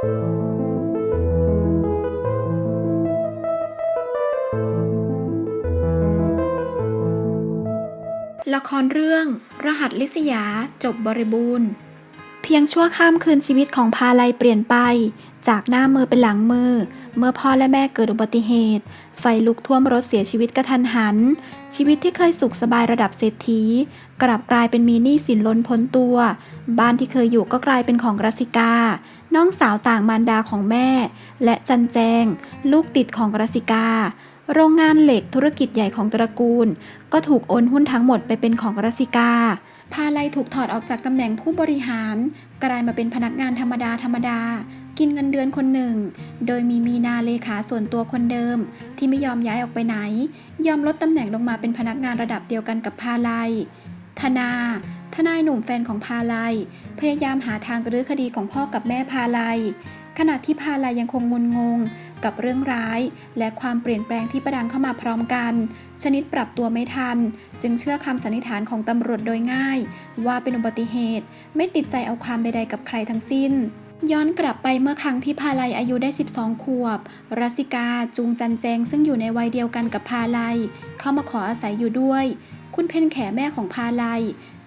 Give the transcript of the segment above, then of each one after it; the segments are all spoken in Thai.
ละครเรื่อง รหัสลิศยา จบบริบูรณ์ เพียงชั่วข้ามคืนชีวิตของพาลัยเปลี่ยนไป จากหน้ามือเป็นหลังมือ เมื่อพ่อและแม่เกิดอุบัติเหตุ ไฟลุกท่วมรถเสียชีวิตกระทันหัน ชีวิตที่เคยสุขสบายระดับเศรษฐี กลับกลายเป็นมีหนี้สินล้นพ้นตัว บ้านที่เคยอยู่ก็กลายเป็นของรัสิกา น้องสาวต่างมารดาของแม่ และจันแจง ลูกติดของรัสิกา โรงงานเหล็กธุรกิจใหญ่ของตระกูล ก็ถูกโอนหุ้นทั้งหมดไปเป็นของรัสิกา พาไลถูกถอดออกจากตำแหน่งผู้บริหาร กลายมาเป็นพนักงานธรรมดาธรรมดา กินเงินเดือนคนหนึ่ง โดยมีมีนาเลขาส่วนตัวคนเดิม ที่ไม่ยอมย้ายออกไปไหน ยอมลดตำแหน่งลงมาเป็นพนักงานระดับเดียวกันกับพาไลธนา ทนายหนุ่มแฟนของพาไลพยายามหาทางรื้อคดีของพ่อกับแม่พาไล ขณะที่พาลัยยังคงงุนงงกับเรื่องร้าย และความเปลี่ยนแปลงที่ประดังเข้ามาพร้อมกัน ชนิดปรับตัวไม่ทัน จึงเชื่อคำสันนิษฐานของตำรวจโดยง่าย ว่าเป็นอุบัติเหตุ ไม่ติดใจเอาความใดๆกับใครทั้งสิ้นย้อนกลับไปเมื่อครั้งที่พาลัยอายุได้ 12 ขวบ รัสสิกาจูงจันแจงซึ่งอยู่ในวัยเดียวกันกับพาลัย เข้ามาขออาศัยอยู่ด้วย คุณเพนแขแม่ของพาลัย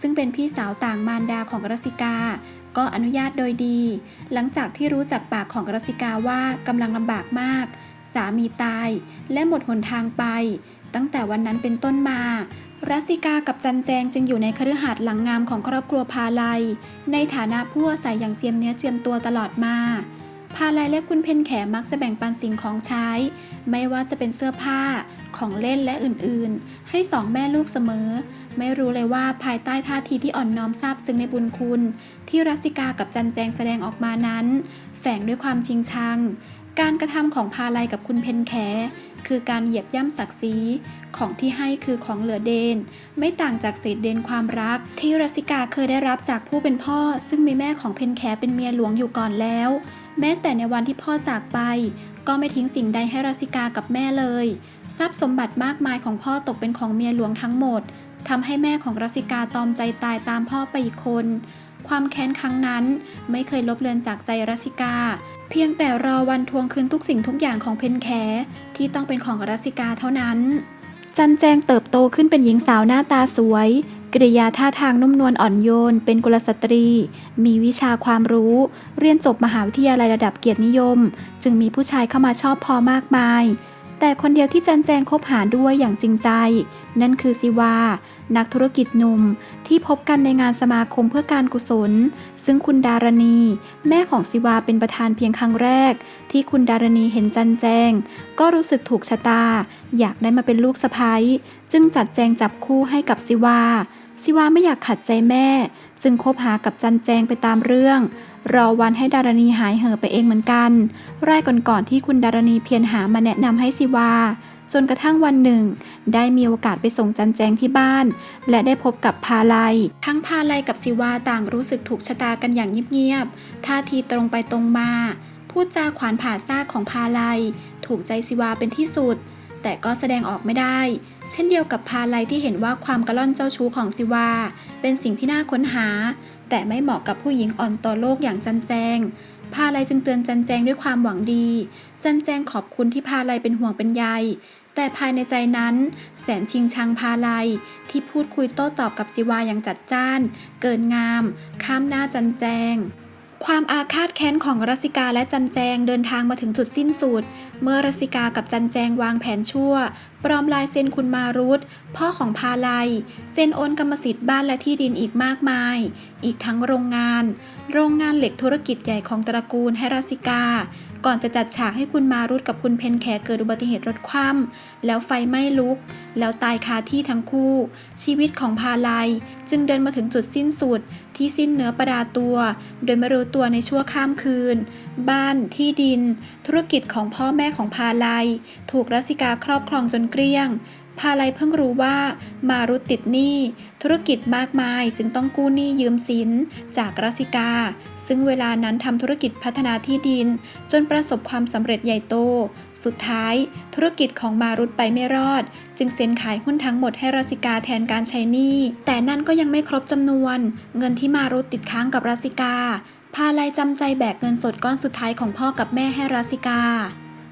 ซึ่งเป็นพี่สาวต่างมารดาของรัสิกา ก็อนุญาตโดยดี หลังจากที่รู้จากปากของรัสิกาว่ากำลังลำบากมาก สามีตาย และหมดหนทางไป ตั้งแต่วันนั้นเป็นต้นมารัสสิกากับจันแจงจึงอยู่ในคฤหาสน์หลังงามของครอบครัวพาลัย ในฐานะผู้อาศัยอย่างเจียมเนื้อเจียมตัวตลอดมา พาลัยและคุณเพนแขมักจะแบ่งปันสิ่งของใช้ ไม่ว่าจะเป็นเสื้อผ้าของเล่นและอื่นๆ ให้สองแม่ลูกเสมอ ไม่รู้เลยว่าภายใต้ท่าทีที่อ่อนน้อมซาบซึ้งในบุญคุณ ที่รัสิกากับจันแจงแสดงออกมานั้น แฝงด้วยความชิงชัง การกระทำของพาลัยกับคุณเพนแข คือการเหยียบย่ำศักดิ์ศรีของที่ให้คือของเหลือเดน ไม่ต่างจากเศษเดนความรัก ที่รัสิกาเคยได้รับจากผู้เป็นพ่อ ซึ่งมีแม่ของเพนแขเป็นเมียหลวงอยู่ก่อนแล้ว แม้แต่ในวันที่พ่อจากไป ก็ไม่ทิ้งสิ่งใดให้รัสิกากับแม่เลยทรัพย์สมบัติมากมายของพ่อตกเป็นของเมียหลวงทั้งหมด ทำให้แม่ของรัสิกาตอมใจตายตามพ่อไปอีกคน ความแค้นครั้งนั้นไม่เคยลบเลือนจากใจรัสิกา เพียงแต่รอวันทวงคืนทุกสิ่งทุกอย่างของเพนแขที่ต้องเป็นของรัสสิกาเท่านั้น จันแจงเติบโตขึ้นเป็นหญิงสาวหน้าตาสวยกริยาท่าทางนุ่มนวลอ่อนโยน เป็นกุลสตรี มีวิชาความรู้ เรียนจบมหาวิทยาลัยระดับเกียรตินิยม จึงมีผู้ชายเข้ามาชอบพอมากมาย แต่คนเดียวที่จันแจงคบหาด้วยอย่างจริงใจ นั่นคือซิวา นักธุรกิจหนุ่มที่พบกันในงานสมาคมเพื่อการกุศล ซึ่งคุณดารณี แม่ของซิวาเป็นประธานเพียงครั้งแรก ที่คุณดารณีเห็นจันแจง ก็รู้สึกถูกชะตา อยากได้มาเป็นลูกสะใภ้จึงจัดแจงจับคู่ให้กับซิวาซิวาไม่อยากขัดใจแม่ จึงคบหากับจันแจงไปตามเรื่อง รอวันให้ดารณีหายเห่อไปเองเหมือนกัน แรกก่อนๆที่คุณดารณีเพียรหามาแนะนำให้ซิวา จนกระทั่งวันหนึ่ง ได้มีโอกาสไปส่งจันแจงที่บ้าน และได้พบกับพาลัย ทั้งพาลัยกับซิวาต่างรู้สึกถูกชะตากันอย่างเงียบๆท่าทีตรงไปตรงมา พูดจาขวานผ่าซากของพาลัย ถูกใจซิวาเป็นที่สุด แต่ก็แสดงออกไม่ได้ เช่นเดียวกับพาลัยที่เห็นว่าความกระล่อนเจ้าชู้ของซิวา เป็นสิ่งที่น่าค้นหา แต่ไม่เหมาะกับผู้หญิงอ่อนต่อโลกอย่างจันแจงพาลัยจึงเตือนจันแจงด้วยความหวังดี จันแจงขอบคุณที่พาลัยเป็นห่วงเป็นใย แต่ภายในใจนั้น แสนชิงชังพาลัย ที่พูดคุยโต้ตอบกับซิวาอย่างจัดจ้าน เกินงาม ข้ามหน้าจันแจง ความอาฆาตแค้นของรัสิกาและจันแจงเดินทางมาถึงจุดสิ้นสุด เมื่อรัสิกากับจันแจงวางแผนชั่ว ปลอมลายเซ็นคุณมารุตพ่อของพาลัย เซ็นโอนกรรมสิทธิ์บ้านและที่ดินอีกมากมาย อีกทั้งโรงงาน โรงงานเหล็กธุรกิจใหญ่ของตระกูลให้รัสิกา ก่อนจะจัดฉากให้คุณมารุดกับคุณเพนแขเกิดอุบัติเหตุรถคว่ำแล้วไฟไหม้ลุก แล้วตายคาที่ทั้งคู่ ชีวิตของพาลัย จึงเดินมาถึงจุดสิ้นสุด ที่สิ้นเนื้อประดาตัว โดยไม่รู้ตัวในชั่วข้ามคืน บ้านที่ดิน ธุรกิจของพ่อแม่ของพาลัย ถูกรัสิกาครอบครองจนเกลี้ยง พาลัยเพิ่งรู้ว่ามารุตติดหนี้ ธุรกิจมากมายจึงต้องกู้หนี้ยืมสินจากรัสิกา ซึ่งเวลานั้นทำธุรกิจพัฒนาที่ดิน จนประสบความสำเร็จใหญ่โต สุดท้าย ธุรกิจของมารุตไปไม่รอด จึงเซ็นขายหุ้นทั้งหมดให้รัสิกาแทนการใช้หนี้ แต่นั่นก็ยังไม่ครบจำนวน เงินที่มารุตติดค้างกับรัสิกา พาลัยจำใจแบกเงินสดก้อนสุดท้ายของพ่อกับแม่ให้ราสิกา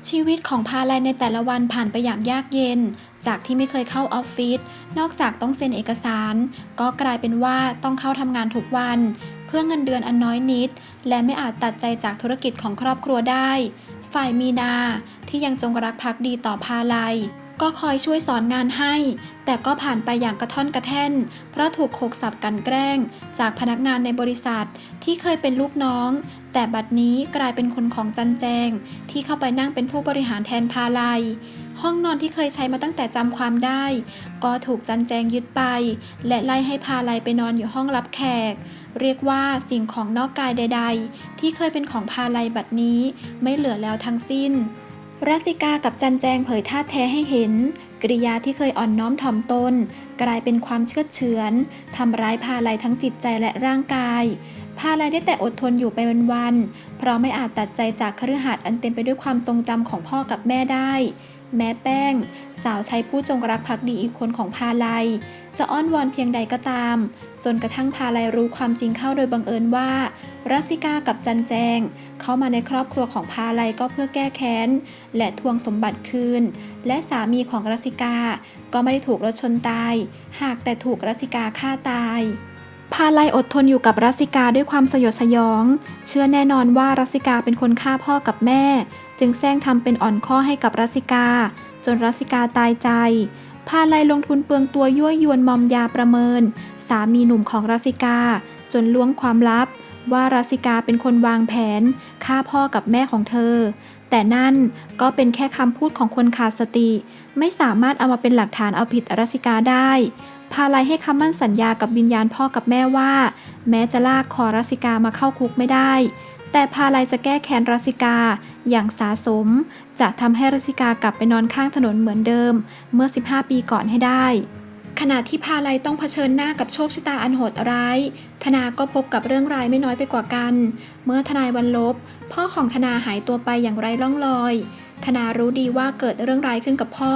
ชีวิตของพาลัยในแต่ละวันผ่านไปอย่างยากเย็น จากที่ไม่เคยเข้าออฟฟิศนอกจากต้องเซ็นเอกสาร ก็กลายเป็นว่าต้องเข้าทำงานทุกวัน เพื่อเงินเดือนอันน้อยนิด และไม่อาจตัดใจจากธุรกิจของครอบครัวได้ ฝ่ายมีนาที่ยังจงรักภักดีต่อพาลัยก็คอยช่วยสอนงานให้ แต่ก็ผ่านไปอย่างกระท่อนกระแท่น เพราะถูกโขกสับกันแกล้ง จากพนักงานในบริษัทที่เคยเป็นลูกน้อง แต่บัดนี้กลายเป็นคนของจันแจง ที่เข้าไปนั่งเป็นผู้บริหารแทนพาลัย ห้องนอนที่เคยใช้มาตั้งแต่จำความได้ ก็ถูกจันแจงยึดไป และไล่ให้พาไลไปนอนอยู่ห้องรับแขก เรียกว่าสิ่งของนอกกายใด ๆ ที่เคยเป็นของพาไลบัดนี้ ไม่เหลือแล้วทั้งสิ้นรัสิกากับจันแจงเผยท่าแท้ให้เห็น กริยาที่เคยอ่อนน้อมถ่อมตน กลายเป็นความเชื่อเฉือนทำร้ายพาไลทั้งจิตใจและร่างกายพาไลได้แต่อดทนอยู่ไปวันๆเพราะไม่อาจตัดใจจากคฤหาสน์อันเต็มไปด้วยความทรงจำของพ่อกับแม่ได้ แม้แป้ง สาวใช้ผู้จงรักภักดีอีกคนของพาลัย จะอ้อนวอนเพียงใดก็ตาม จนกระทั่งพาลัยรู้ความจริงเข้าโดยบังเอิญว่ารัสิกากับจันแจง เข้ามาในครอบครัวของพาลัยก็เพื่อแก้แค้น และทวงสมบัติคืน และสามีของรัสิกา ก็ไม่ได้ถูกรถชนตาย หากแต่ถูกรัสิกาฆ่าตายพาลัยอดทนอยู่กับรัสิกาด้วยความสยดสยอง เชื่อแน่นอนว่ารัสิกาเป็นคนฆ่าพ่อกับแม่ จึงแซงทำเป็นอ่อนข้อให้กับรัสิกา จนรัสิกาตายใจ พาลัยลงทุนเปลืองตัวยั่วยวนมอมยาประเมิน สามีหนุ่มของรัสิกา จนล้วงความลับ ว่ารัสิกาเป็นคนวางแผนฆ่าพ่อกับแม่ของเธอ แต่นั่นก็เป็นแค่คำพูดของคนขาดสติ ไม่สามารถเอามาเป็นหลักฐานเอาผิดรัสิกาได้ พาลัยให้คำมั่นสัญญากับวิญญาณพ่อกับแม่ว่า แม้จะลากคอรัสิกามาเข้าคุกไม่ได้แต่พาลัยจะแก้แค้นรัสิกา อย่างสาสม จะทำให้รัสิกากลับไปนอนข้างถนนเหมือนเดิม เมื่อ 15 ปีก่อนให้ได้ ขณะที่พาลัยต้องเผชิญหน้ากับโชคชะตาอันโหดร้าย ธนาก็พบกับเรื่องร้ายไม่น้อยไปกว่ากัน เมื่อทนายวันลบ พ่อของธนาหายตัวไปอย่างไร้ร่องรอย ธนารู้ดีว่าเกิดเรื่องร้ายขึ้นกับพ่อ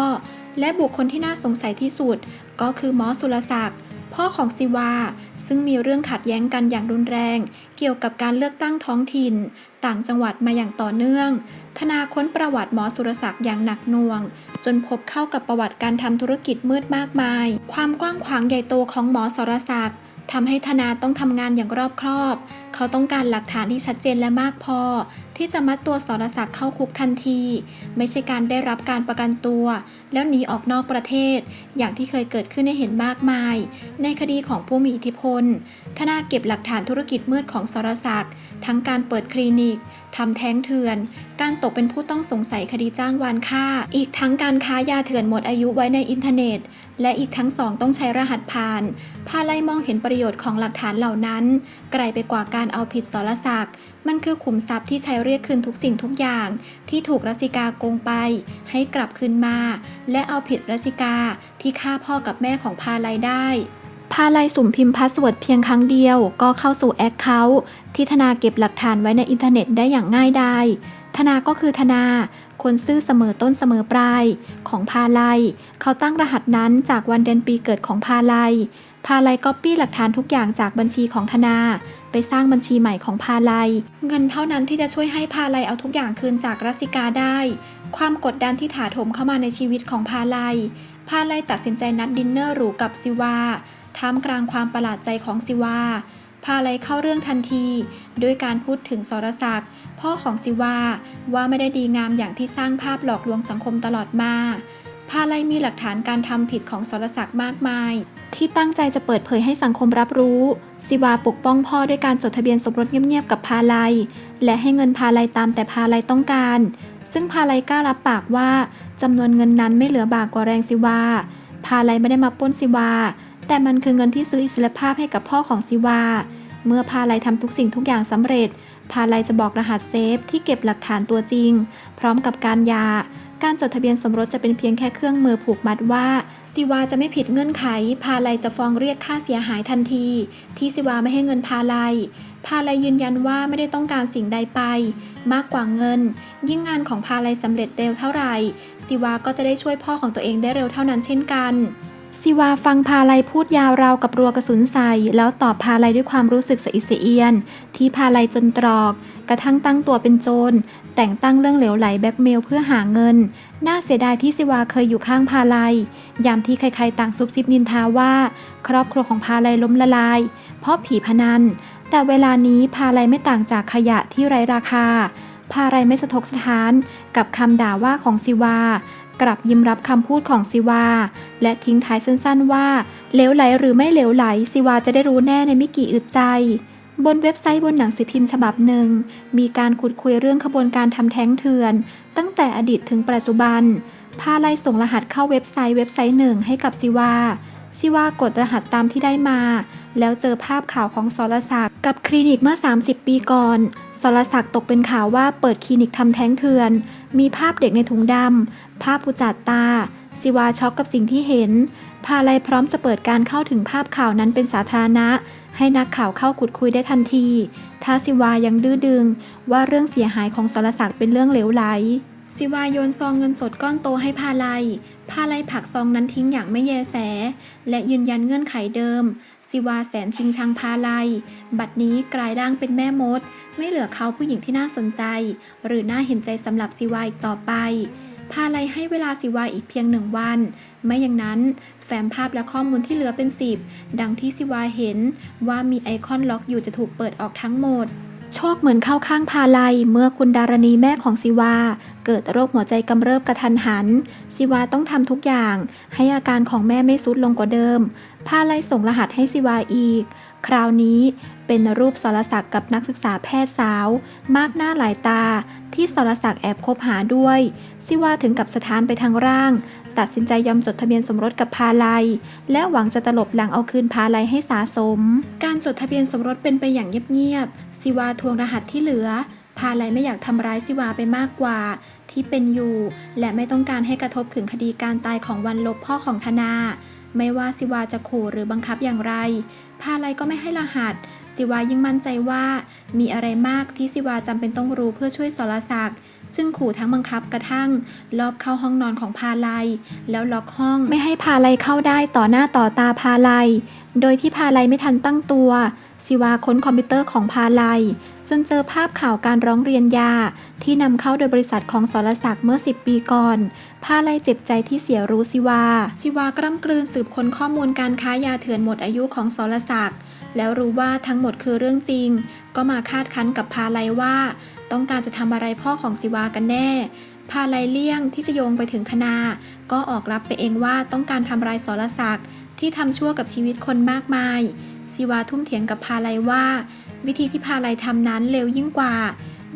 และบุคคลที่น่าสงสัยที่สุด ก็คือหมอสุรศักดิ์ พ่อของซิวา ซึ่งมีเรื่องขัดแย้งกันอย่างรุนแรง เกี่ยวกับการเลือกตั้งท้องถิ่น ต่างจังหวัดมาอย่างต่อเนื่อง ธนาค้นประวัติหมอสุรศักดิ์อย่างหนักหน่วง จนพบเข้ากับประวัติการทำธุรกิจมืดมากมาย ความกว้างขวางใหญ่โตของหมอสุรศักดิ์ทำให้ธนาต้องทำงานอย่างรอบครอบ เขาต้องการหลักฐานที่ชัดเจนและมากพอ ที่จะมัดตัวสรศักดิ์เข้าคุกทันที ไม่ใช่การได้รับการประกันตัว แล้วหนีออกนอกประเทศ อย่างที่เคยเกิดขึ้นให้เห็นมากมาย ในคดีของผู้มีอิทธิพลธนาเก็บหลักฐานธุรกิจมืดของสรศักดิ์ทั้งการเปิดคลินิกทำแท้งเถื่อน การตกเป็นผู้ต้องสงสัยคดีจ้างวานฆ่า อีกทั้งการค้ายาเถื่อนหมดอายุไว้ในอินเทอร์เน็ต และอีกทั้งสองต้องใช้รหัสผ่านพาไล่มองเห็นประโยชน์ของหลักฐานเหล่านั้น ไกลไปกว่าการเอาผิดสรศักดิ์ มันคือขุมทรัพย์ที่ใช้เรียกคืนทุกสิ่งทุกอย่าง ที่ถูกรัสิกาโกงไป ให้กลับคืนมา และเอาผิดรัสิกาที่ฆ่าพ่อกับแม่ของพาไลได้พาไลสุ่มพิมพ์พาสเวิร์ดเพียงครั้งเดียวก็เข้าสู่แอคเคาท์ที่ธนาเก็บหลักฐานไว้ในอินเทอร์เน็ตได้อย่างง่ายดายธนาก็คือธนา คนซื่อเสมอต้นเสมอปลาย ของพาไลเขาตั้งรหัสนั้นจากวันเดือนปีเกิดของพาไลพาไลก๊อปปี้หลักฐานทุกอย่างจากบัญชีของธนา ไปสร้างบัญชีใหม่ของพาไลเงินเท่านั้นที่จะช่วยให้พาไลเอาทุกอย่างคืนจากรัสิกาได้ ความกดดันที่ถาโถมเข้ามาในชีวิตของพาไลพาไลตัดสินใจนัดดินเนอร์หรูกับซิวาท่ามกลางความประหลาดใจของซิวาพาไลเข้าเรื่องทันทีด้วยการพูดถึงสรศักดิ์พ่อของซิวาว่าไม่ได้ดีงามอย่างที่สร้างภาพหลอกลวงสังคมตลอดมา พาไลมีหลักฐานการทำผิดของสรศักดิ์มากมาย ที่ตั้งใจจะเปิดเผยให้สังคมรับรู้ซิวาปกป้องพ่อด้วยการจดทะเบียนสมรสเงียบๆกับพาไลและให้เงินพาไลตามแต่พาไลต้องการ ซึ่งพาไลกล้ารับปากว่าจำนวนเงินนั้นไม่เหลือบากกว่าแรงซิวา พาไลไม่ได้มาป้นซิวา แต่มันคือเงินที่ซื้ออิสรภาพให้กับพ่อของซิวา เมื่อพาไลทำทุกสิ่งทุกอย่างสำเร็จ พาไลจะบอกรหัสเซฟที่เก็บหลักฐานตัวจริง พร้อมกับการยา การจดทะเบียนสมรสจะเป็นเพียงแค่เครื่องมือผูกมัดว่าซิวาจะไม่ผิดเงื่อนไข พาไลจะฟ้องเรียกค่าเสียหายทันที ที่ซิวาไม่ให้เงินพาไลพาไลยืนยันว่าไม่ได้ต้องการสิ่งใดไป มากกว่าเงิน ยิ่งงานของพาไลสำเร็จเร็วเท่าไหร่ซิวาก็จะได้ช่วยพ่อของตัวเองได้เร็วเท่านั้นเช่นกันสิวาฟังพาลัยพูดยาวราวกับรัวกระสุนใส่ แล้วตอบพาลัยด้วยความรู้สึกสะอิดสะเอียน ที่พาลัยจนตรอก กระทั่งตั้งตัวเป็นโจร แต่งตั้งเรื่องเหลวไหลแบ็กเมลเพื่อหาเงิน น่าเสียดายที่สิวาเคยอยู่ข้างพาลัย ยามที่ใครๆต่างซุบซิบนินทาว่า ครอบครัวของพาลัยล้มละลาย เพราะผีพนัน แต่เวลานี้พาลัยไม่ต่างจากขยะที่ไร้ราคา พาลัยไม่สะทกสถาน กับคำด่าว่าของสิวากลับยิ้มรับคำพูดของสิวา และทิ้งท้ายสั้นๆว่าเหลวไหลหรือไม่เหลวไหลสิวาจะได้รู้แน่ในไม่กี่อึดใจ บนเว็บไซต์บนหนังสือพิมพ์ฉบับหนึ่ง มีการขุดคุยเรื่องขบวนการทำแท้งเถื่อน ตั้งแต่อดีตถึงปัจจุบัน พาไลส่งรหัสเข้าเว็บไซต์เว็บไซต์หนึ่งให้กับซิวาซิวากดรหัสตามที่ได้มา แล้วเจอภาพข่าวของสรศักดิ์กับคลินิกเมื่อ 30 ปีก่อนสรศักดิ์ตกเป็นข่าวว่าเปิดคลินิกทำแท้งเถื่อน มีภาพเด็กในถุงดำภาพผู้จัดตาซิวาช็อกกับสิ่งที่เห็น พาไลพร้อมจะเปิดการเข้าถึงภาพข่าวนั้นเป็นสาธารณะ ให้นักข่าวเข้าขุดคุยได้ทันทีถ้าสิวายังดื้อดึง ว่าเรื่องเสียหายของสรศักดิ์เป็นเรื่องเหลวไหล สิวาโยนซองเงินสดก้อนโตให้พาไลพาไลผลักซองนั้นทิ้งอย่างไม่แยแส และยืนยันเงื่อนไขเดิม สิวาแสนชิงชังพาไลบัดนี้กลายร่างเป็นแม่มด ไม่เหลือเขาผู้หญิงที่น่าสนใจ หรือน่าเห็นใจสำหรับสิวาอีกต่อไปพาไลให้เวลาสิวาอีกเพียงหนึ่งวัน ไม่อย่างนั้น แฟ้มภาพและข้อมูลที่เหลือเป็นสิบดังที่สิวาเห็นว่ามีไอคอนล็อกอยู่จะถูกเปิดออกทั้งหมด โชคเหมือนเข้าข้างพาไลเมื่อคุณดารณีแม่ของสิวา เกิดโรคหัวใจกำเริบกระทันหันสิวาต้องทำทุกอย่าง ให้อาการของแม่ไม่ซุดลงกว่าเดิม พาไลส่งรหัสให้สิวาอีก คราวนี้ เป็นรูปสรศักดิ์กับนักศึกษาแพทย์สาว มากหน้าหลายตา ที่สรศักดิ์แอบคบหาด้วยสิว่าถึงกับสถานไปทางร่าง ตัดสินใจยอมจดทะเบียนสมรสกับพาไลและหวังจะตลบหลังเอาคืนพาไลให้สาสม การจดทะเบียนสมรสเป็นไปอย่างเงียบๆสิวาทวงรหัสที่เหลือ พาไลไม่อยากทำร้ายสิวาไปมากกว่าที่เป็นอยู่ และไม่ต้องการให้กระทบถึงคดีการตายของวันลบพ่อของธนา ไม่ว่าสิวาจะขู่หรือบังคับอย่างไร พาไลก็ไม่ให้รหัส สิวายิ่งมั่นใจว่า มีอะไรมากที่สิวาจำเป็นต้องรู้เพื่อช่วยสรศักดิ์จึงขู่ทั้งบังคับกระทั่ง ลอบเข้าห้องนอนของพาไลแล้วล็อกห้องไม่ให้พาไลเข้าได้ต่อหน้าต่อตาพาไลโดยที่พาไลไม่ทันตั้งตัว สิวาค้นคอมพิวเตอร์ของพาไลจนเจอภาพข่าวการร้องเรียนยา ที่นำเข้าโดยบริษัทของสรศักดิ์เมื่อ 10 ปีก่อน พาไลเจ็บใจที่เสียรู้สิวา สิวากล้ำกลืนสืบค้นข้อมูลการค้ายาเถื่อนหมดอายุของสรศักดิ์ แล้วรู้ว่าทั้งหมดคือเรื่องจริง ก็มาคาดคั้นกับพาไลว่า ต้องการจะทำอะไรพ่อของสิวากันแน่ พาไลเลี่ยงที่จะโยงไปถึงธนาก็ออกรับไปเองว่าต้องการทำลายสรศักดิ์ที่ทำชั่วกับชีวิตคนมากมายสิวาทุ่มเถียงกับพาไลว่า วิธีที่พาไลทำนั้นเลวยิ่งกว่า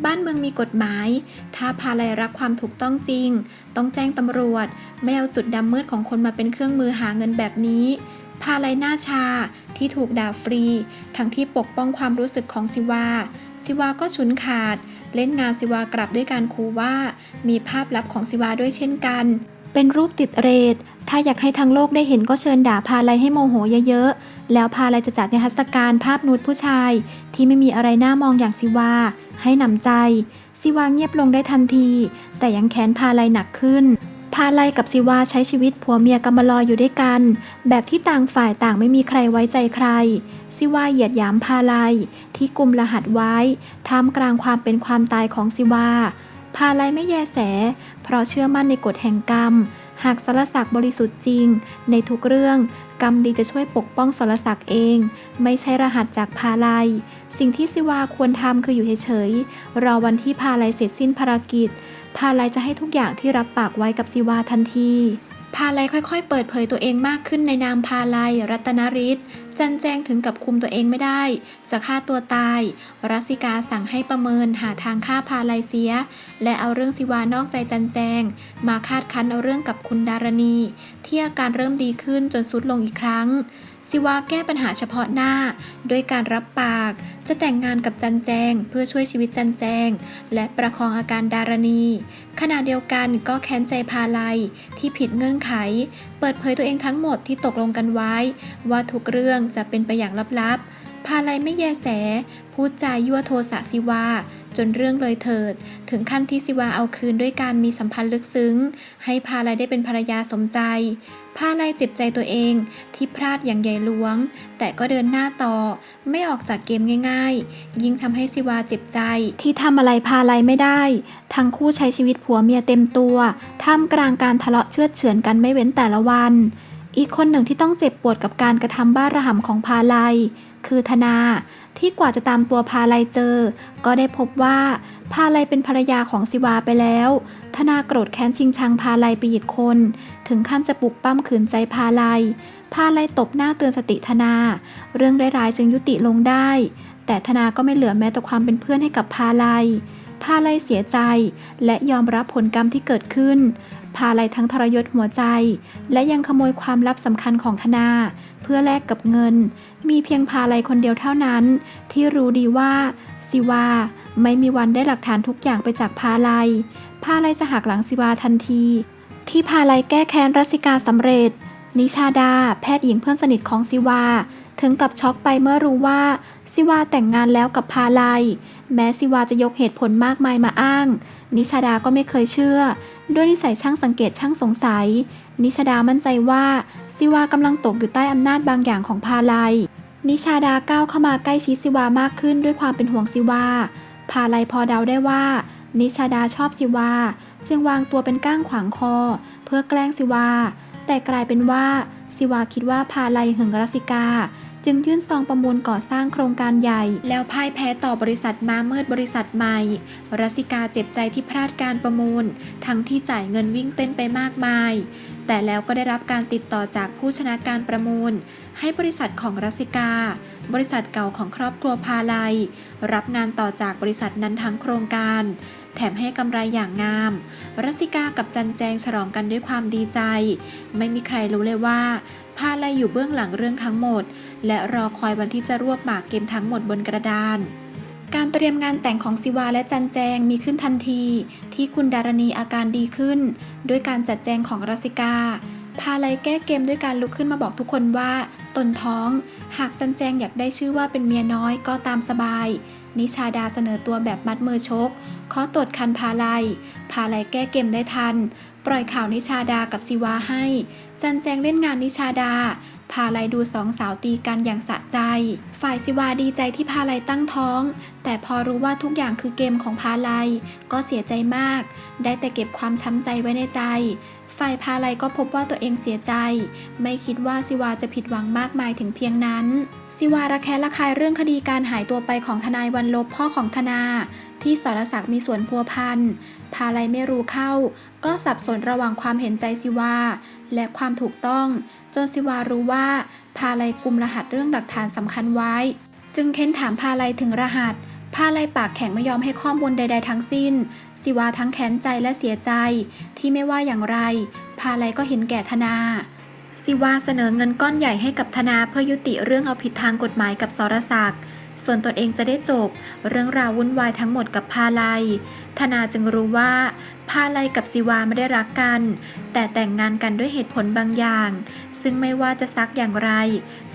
บ้านเมืองมีกฎหมาย ถ้าพาไลรักความถูกต้องจริง ต้องแจ้งตำรวจ ไม่เอาจุดดำมืดของคนมาเป็นเครื่องมือหาเงินแบบนี้พาไลหน้าชา ที่ถูกด่าฟรี ทั้งที่ปกป้องความรู้สึกของสิวาสิวาก็ฉุนขาด เล่นงานสิวากลับด้วยการคูว่า มีภาพลับของสิวาด้วยเช่นกัน เป็นรูปติดเรทถ้าอยากให้ทั้งโลกได้เห็นก็เชิญด่าพาไลให้โมโหเยอะๆ แล้วพาไลจะจัดนิทรรศการภาพนูดผู้ชาย ที่ไม่มีอะไรน่ามองอย่างสิวาให้หนำใจสิวาเงียบลงได้ทันที แต่ยังแค้นพาไลหนักขึ้น พาไลกับสิวาใช้ชีวิตผัวเมียกำมะลอยอยู่ด้วยกัน แบบที่ต่างฝ่ายต่างไม่มีใครไว้ใจใคร สิวาเหยียดหยามพาไลที่กลุ่มรหัสไว้ท่ามกลางความเป็นความตายของสิวาพาไลไม่แยแส เพราะเชื่อมั่นในกฎแห่งกรรม หากสารศักดิ์บริสุทธิ์จริง ในทุกเรื่อง กรรมดีจะช่วยปกป้องสารศักดิ์เอง ไม่ใช่รหัสจากพาไลสิ่งที่สิวาควรทำคืออยู่เฉยๆรอวันที่พาไลเสร็จสิ้นภารกิจ พาไลจะให้ทุกอย่างที่รับปากไว้กับสิวาทันที พาไลค่อยๆ เปิดเผยตัวเองมากขึ้นในนามพาไลรัตนฤทธิ์จันแจงถึงกับคุมตัวเองไม่ได้ จะฆ่าตัวตาย รัสิกาสั่งให้ประเมินหาทางฆ่าพาไลเสีย และเอาเรื่องสิวานอกใจจันแจง มาคาดคั้นเอาเรื่องกับคุณดารณี ที่อาการเริ่มดีขึ้นจนสุดลงอีกครั้ง สิวาแก้ปัญหาเฉพาะหน้าด้วยการรับปาก จะแต่งงานกับจันแจง เพื่อช่วยชีวิตจันแจง และประคองอาการดารณี ขณะเดียวกันก็แค้นใจพาไลที่ผิดเงื่อนไข เปิดเผยตัวเองทั้งหมดที่ตกลงกันไว้ ว่าทุกเรื่องจะเป็นไปอย่างลับๆ พาไลไม่แยแสพูพูดจายั่วโทสะสิวา จนเรื่องเลยเถิด ถึงขั้นที่สิวาเอาคืนด้วยการมีสัมพันธ์ลึกซึ้ง ให้พาลัยได้เป็นภรรยาสมใจ พาลัยเจ็บใจตัวเองที่พลาดอย่างใหญ่หลวง แต่ก็เดินหน้าต่อ ไม่ออกจากเกมง่าย ๆ ยิ่งทำให้สิวาเจ็บใจ ที่ทำอะไรพาลัยไม่ได้ ทั้งคู่ใช้ชีวิตผัวเมียเต็มตัวท่ามกลางการทะเลาะเชือดเฉือนกันไม่เว้นแต่ละวัน อีกคนหนึ่งที่ต้องเจ็บปวดกับการกระทำบ้าระห่ำของพาลัย คือธนาที่กว่าจะตามตัวพาลัยเจอ ก็ได้พบว่าพาลัยเป็นภรรยาของสิวาไปแล้ว ธนาโกรธแค้นชิงชังพาลัยไปอีกคน ถึงขั้นจะปลุกปั้มขืนใจพาลัย พาลัยตบหน้าเตือนสติธนา เรื่องร้ายๆจึงยุติลงได้ แต่ธนาก็ไม่เหลือแม้แต่ความเป็นเพื่อนให้กับพาลัย พาลัยเสียใจ และยอมรับผลกรรมที่เกิดขึ้น พาลัยทั้งทรยศหัวใจ และยังขโมยความลับสำคัญของธนา เพื่อแลกกับเงิน มีเพียงพาลัยคนเดียวเท่านั้น ที่รู้ดีว่าสิวาไม่มีวันได้หลักฐานทุกอย่างไปจากพาลัยพาลัยจะหักหลังสิวาทันที ที่พาลัยแก้แค้นรัสิกาสำเร็จ นิชาดา แพทย์หญิงเพื่อนสนิทของสิวา ถึงกับช็อกไปเมื่อรู้ว่า สิวาแต่งงานแล้วกับพาลัย แม้สิวาจะยกเหตุผลมากมายมาอ้าง นิชาดาก็ไม่เคยเชื่อ ด้วยนิสัยช่างสังเกตช่างสงสัย นิชาดามั่นใจว่าสิวากำลังตกอยู่ใต้อำนาจบางอย่างของพาลัย นิชาดาก้าวเข้ามาใกล้ชิดสิวามากขึ้นด้วยความเป็นห่วงสิวาพาลัยพอเดาได้ว่า นิชาดาชอบสิวาจึงวางตัวเป็นก้างขวางคอ เพื่อแกล้งสิวาแต่กลายเป็นว่าสิวาคิดว่าพาลัยหึงรัสสิกา จึงยื่นซองประมูลก่อสร้างโครงการใหญ่ แล้วพ่ายแพ้ต่อบริษัทมามืดบริษัทใหม่รัสิกาเจ็บใจที่พลาดการประมูล ทั้งที่จ่ายเงินวิ่งเต้นไปมากมาย แต่แล้วก็ได้รับการติดต่อจากผู้ชนะการประมูล ให้บริษัทของรัสิกา บริษัทเก่าของครอบครัวพาลัย รับงานต่อจากบริษัทนั้นทั้งโครงการแถมให้กำไรอย่างงาม รัสิกากับจันแจงฉลองกันด้วยความดีใจ ไม่มีใครรู้เลยว่า พาลัยอยู่เบื้องหลังเรื่องทั้งหมด และรอคอยวันที่จะรวบหมากเกมทั้งหมดบนกระดาน การเตรียมงานแต่งของสิวาและจันแจงมีขึ้นทันที ที่คุณดารณีอาการดีขึ้น ด้วยการจัดแจงของรัสสิกา พาลัยแก้เกมด้วยการลุกขึ้นมาบอกทุกคนว่าตนท้อง หากจันแจงอยากได้ชื่อว่าเป็นเมียน้อยก็ตามสบาย นิชาดาเสนอตัวแบบมัดมือชกขอตรวจคันพาลัยพาลัยแก้เกมได้ทัน ปล่อยข่าวนิชาดากับสิวาให้ จันแจงเล่นงานนิชาดา พาลัยดูสองสาวตีกันอย่างสะใจ ฝ่ายสิวาดีใจที่พาลัยตั้งท้อง แต่พอรู้ว่าทุกอย่างคือเกมของพาลัยก็เสียใจมาก ได้แต่เก็บความช้ำใจไว้ในใจ ฝ่ายพาลัยก็พบว่าตัวเองเสียใจ ไม่คิดว่าสิวาจะผิดหวังมากมายถึงเพียงนั้น สิวาระแคะระคายเรื่องคดีการหายตัวไปของทนายวันลบพ่อของธนา ที่สรศักดิ์มีส่วนพัวพันพาลัยไม่รู้เข้า ก็สับสนระหว่างความเห็นใจสิวาและความถูกต้อง จนสิวารู้ว่า พาลัยกุมรหัสเรื่องหลักฐานสำคัญไว้ จึงเค้นถามพาลัยถึงรหัสพาลัยปากแข็งไม่ยอมให้ข้อมูลใด ๆ ทั้งสิ้น สิวาทั้งแค้นใจและเสียใจ ที่ไม่ว่าอย่างไร พาลัยก็เห็นแก่ธนาสิวาเสนอเงินก้อนใหญ่ให้กับธนาเพื่อยุติเรื่องเอาผิดทางกฎหมายกับสรศักดิ์ ส่วนตนเองจะได้จบ เรื่องราววุ่นวายทั้งหมดกับพาลัย ธนาจึงรู้ว่าพาลัยกับสิวาไม่ได้รักกัน แต่แต่งงานกันด้วยเหตุผลบางอย่าง ซึ่งไม่ว่าจะซักอย่างไร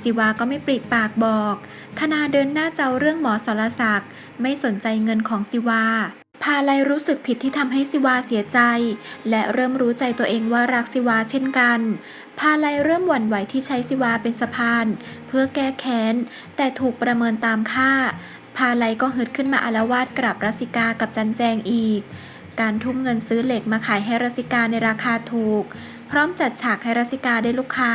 สิวาก็ไม่ปริปากบอก ธนาเดินหน้าเจ้าเรื่องหมอสรศักดิ์ไม่สนใจเงินของสิวา พาไลรู้สึกผิดที่ทำให้สิวาเสียใจ และเริ่มรู้ใจตัวเองว่ารักสิวาเช่นกัน พาไลเริ่มหวั่นไหวที่ใช้สิวาเป็นสะพาน เพื่อแก้แค้น แต่ถูกประเมินตามค่า พาไลก็ฮึดขึ้นมาอาละวาดกราบรัสิกากับจันแจงอีก การทุ่มเงินซื้อเหล็กมาขายให้รัสิกาในราคาถูก พร้อมจัดฉากให้รัสิกาได้ลูกค้า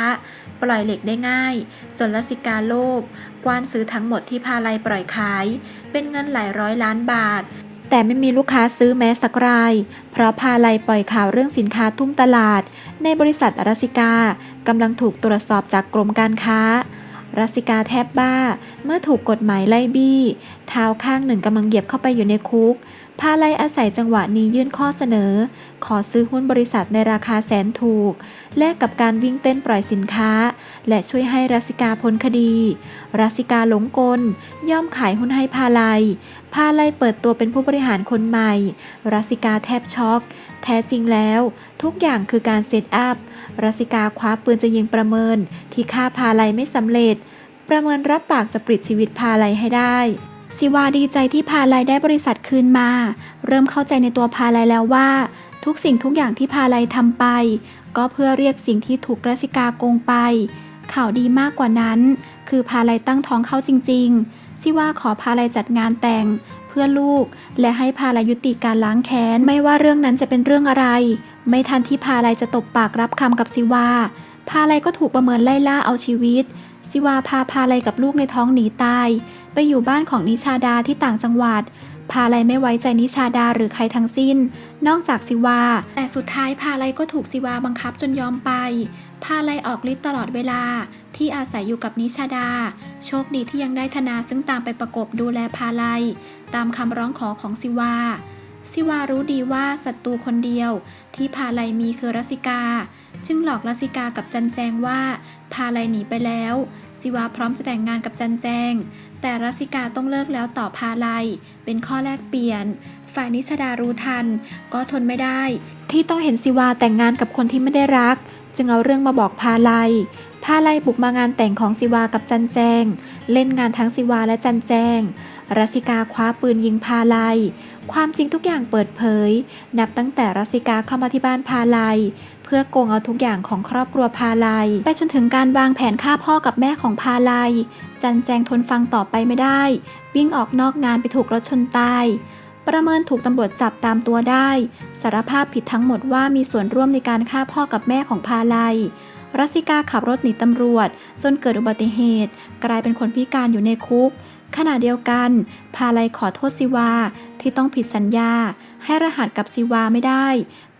ปล่อยเหล็กได้ง่าย จนรัสิกาโลภกว้านซื้อทั้งหมดที่พาไลปล่อยขาย เป็นเงินหลายร้อยล้านบาท แต่ไม่มีลูกค้าซื้อแม้สักราย เพราะพาลัยปล่อยข่าวเรื่องสินค้าทุ่มตลาด ในบริษัทรัสิกากำลังถูกตรวจสอบจากกรมการค้ารัสิกาแทบบ้า เมื่อถูกกฎหมายไล่บี้ เท้าข้างหนึ่งกำลังเหยียบเข้าไปอยู่ในคุก พาไลอาศัยจังหวะนี้ยื่นข้อเสนอ ขอซื้อหุ้นบริษัทในราคาแสนถูก แลกกับการวิ่งเต้นปล่อยสินค้า และช่วยให้รัสิกาพ้นคดี รัสิกาหลงกล ย่อมขายหุ้นให้พาไลพาไลเปิดตัวเป็นผู้บริหารคนใหม่ รัสิกาแทบช็อก แท้จริงแล้ว ทุกอย่างคือการเซตอัพ รัสิกาคว้าปืนจะยิงประเมิน ที่ฆ่าพาไลไม่สำเร็จ ประเมินรับปากจะปลิดชีวิตพาไลให้ได้ สิวาดีใจที่พาลัยได้บริษัทคืนมา เริ่มเข้าใจในตัวพาลัยแล้วว่า ทุกสิ่งทุกอย่างที่พาลัยทำไป ก็เพื่อเรียกสิ่งที่ถูกกรัสิกาโกงไป ข่าวดีมากกว่านั้น คือพาลัยตั้งท้องเข้าจริง ๆ สิว่าขอพาลัยจัดงานแต่ง เพื่อลูก และให้พาลัยยุติการล้างแค้น ไม่ว่าเรื่องนั้นจะเป็นเรื่องอะไร ไม่ทันที่พาลัยจะตบปากรับคำกับสิวาพาลัยก็ถูกประเมินไล่ล่าเอาชีวิต สิวาพาพาลัยกับลูกในท้องหนีตาย ไปอยู่บ้านของนิชาดาที่ต่างจังหวัด พาลัยไม่ไว้ใจนิชาดาหรือใครทั้งสิ้น นอกจากสิวา แต่สุดท้ายพาลัยก็ถูกสิวาบังคับจนยอมไป พาลัยออกฤทธิ์ตลอดเวลาที่อาศัยอยู่กับนิชาดา โชคดีที่ยังได้ธนาซึ่งตามไปประกบดูแลพาลัย ตามคำร้องขอของสิวาสิวารู้ดีว่าศัตรูคนเดียว ที่พาลัยมีคือรัสิกา จึงหลอกรัสิกากับจันแจงว่าพาลัยหนีไปแล้ว สิวาพร้อมจะแต่งงานกับจันแจง แต่รัสิกาต้องเลิกแล้วต่อพาลัยเป็นข้อแลกเปลี่ยน ฝ่ายนิชดารู้ทัน ก็ทนไม่ได้ ที่ต้องเห็นสิวาแต่งงานกับคนที่ไม่ได้รัก จึงเอาเรื่องมาบอกพาลัยพาลัยบุกมางานแต่งของสิวากับจันแจง เล่นงานทั้งสิวาและจันแจงรัสิกาคว้าปืนยิงพาลัยความจริงทุกอย่างเปิดเผย นับตั้งแต่รัสิกาเข้ามาที่บ้านพาลัย พื่อโกงเอาทุกอย่างของครอบครัวพาลัย ไปจนถึงการวางแผนฆ่าพ่อกับแม่ของพาลัย จันแจงทนฟังต่อไปไม่ได้ วิ่งออกนอกงานไปถูกรถชนตาย ประเมินถูกตำรวจจับตามตัวได้ สารภาพผิดทั้งหมดว่ามีส่วนร่วมในการฆ่าพ่อกับแม่ของพาลัยรัสสิกาขับรถหนีตำรวจ จนเกิดอุบัติเหตุ กลายเป็นคนพิการอยู่ในคุก ขณะเดียวกัน พาลัยขอโทษสิวาที่ต้องผิดสัญญา ให้รหัสกับสิวาไม่ได้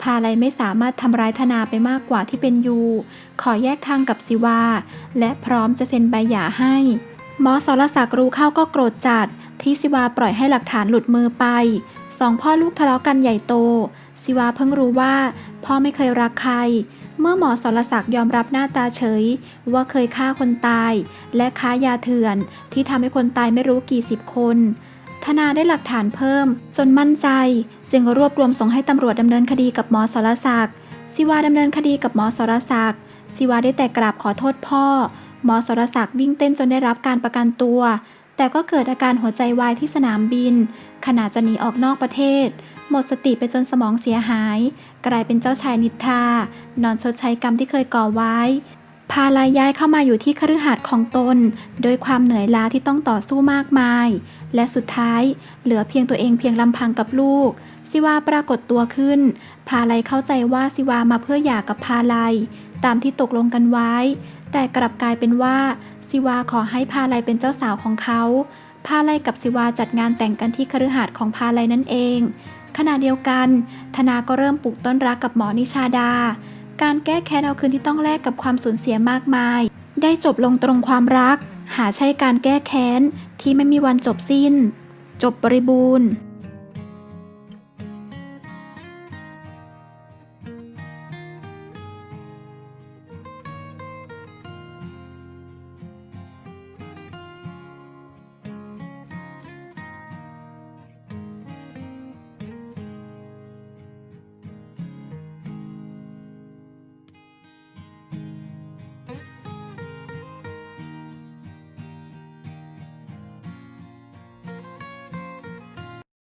พาลัยไม่สามารถทำร้ายธนาไปมากกว่าที่เป็นอยู่ ขอแยกทางกับสิวา และพร้อมจะเซ็นใบหย่าให้ หมอสรศักดิ์รู้เข้าก็โกรธจัด ที่สิวาปล่อยให้หลักฐานหลุดมือไป สองพ่อลูกทะเลาะกันใหญ่โตสิวาเพิ่งรู้ว่า พ่อไม่เคยรักใคร เมื่อหมอสรศักดิ์ยอมรับหน้าตาเฉย ว่าเคยฆ่าคนตาย และค้ายาเถื่อน ที่ทำให้คนตายไม่รู้กี่สิบคน ธนาได้หลักฐานเพิ่ม จนมั่นใจ จึงรวบรวมส่งให้ตำรวจดำเนินคดีกับหมอสรศักดิ์สิวาดำเนินคดีกับหมอสรศักดิ์สิวาได้แต่กราบขอโทษพ่อ หมอสรศักดิ์วิ่งเต้นจนได้รับการประกันตัว แต่ก็เกิดอาการหัวใจวายที่สนามบิน ขณะจะหนีออกนอกประเทศ หมดสติไปจนสมองเสียหาย กลายเป็นเจ้าชายนิทรานอนชดใช้กรรมที่เคยก่อไว้ พาลายย้ายเข้ามาอยู่ที่คฤหาสน์ของตน โดยความเหนื่อยล้าที่ต้องต่อสู้มากมาย และสุดท้ายเหลือเพียงตัวเองเพียงลำพังกับลูกสิวาปรากฏตัวขึ้น พาลัยเข้าใจว่าสิวามาเพื่อหย่ากับพาลัย ตามที่ตกลงกันไว้ แต่กลับกลายเป็นว่าสิวาขอให้พาลัยเป็นเจ้าสาวของเขา พาลัยกับสิวาจัดงานแต่งกันที่คฤหาสน์ของพาลัยนั่นเอง ขณะเดียวกัน ธนาก็เริ่มปลูกต้นรักกับหมอนิชาดา การแก้แค้นเอาคืนที่ต้องแลกกับความสูญเสียมากมาย ได้จบลงตรงความรัก หาใช่การแก้แค้นที่ไม่มีวันจบสิ้น จบบริบูรณ์